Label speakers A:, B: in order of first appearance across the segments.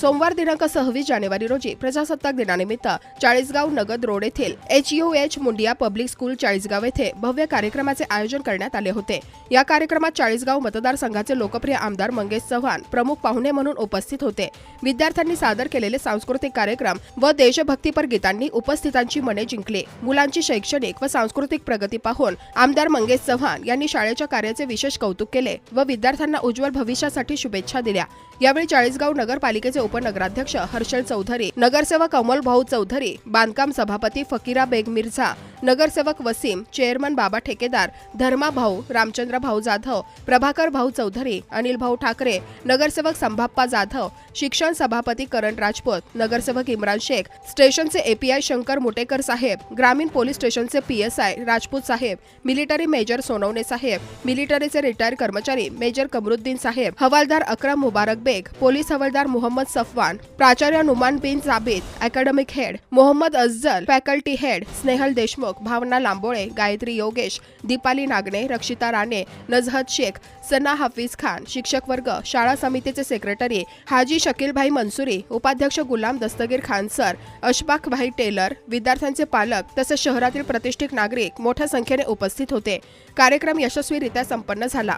A: सोमवार दिनांक सव्वीस जानेवारी रोजी प्रजासत्ताक दिनानिमित्त चाळीसगाव नगद रोड येथील H U H Mundiya public school Chalisgaon येथे भव्य कार्यक्रमाचे आयोजन करण्यात आले होते. या कार्यक्रमात चाळीसगाव मतदारसंघाचे लोकप्रिय आमदार मंगेश चव्हाण प्रमुख पाहुणे म्हणून उपस्थित होते. विद्यार्थ्यांनी सादर केलेले सांस्कृतिक कार्यक्रम व देशभक्तीपर गीतांनी उपस्थितांची मने जिंकली. मुलांची शैक्षणिक व सांस्कृतिक प्रगती पाहून आमदार मंगेश चव्हाण यांनी शाळेच्या कार्याचे विशेष कौतुक केले व विद्यार्थ्यांना उज्ज्वल भविष्यासाठी शुभेच्छा दिल्या. यावेळी चाळीसगाव नगरपालिकेचे उपनगराध्यक्ष हर्षल चौधरी नगरसेवक अमोल भाऊ चौधरी बांधकाम सभापती फकीरा बेग मिर्झा नगरसेवक वसीम चेअरमन बाबा ठेकेदार धर्मा भाऊ रामचंद्र भाऊ जाधव प्रभाकर भाऊ चौधरी अनिल भाऊ ठाकरे नगरसेवक संभाप्पा जाधव शिक्षण सभापती करण राजपूत नगरसेवक इम्रान शेख स्टेशनचे एपीआय शंकर मुटेकर साहेब ग्रामीण पोलीस स्टेशनचे पीएसआय राजपूत साहेब मिलिटरी मेजर सोनवणे साहेब मिलिटरीचे रिटायर कर्मचारी मेजर कमरुद्दीन साहेब हवालदार अक्रम मुबारक बेग पोलीस हवालदार मोहम्मद सफवान प्राचार्य Numan bin Jabid academic head Mohammad Afzal faculty head Snehal Deshmukh Bhavana Lambole Gayatri Yogesh Deepali Nagane Rakshita Rane Nazhat Shaikh सना हाफिज खान शिक्षक वर्ग शाळा समितीचे सेक्रेटरी हाजी शकीलभाई मंसुरी उपाध्यक्ष गुलाम दस्तगीर खान सर अशबाकभाई टेलर विद्यार्थ्यांचे पालक तसेच शहरातील प्रतिष्ठित नागरिक मोठ्या संख्येने उपस्थित होते. कार्यक्रम यशस्वीरित्या संपन्न झाला.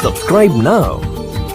B: Subscribe now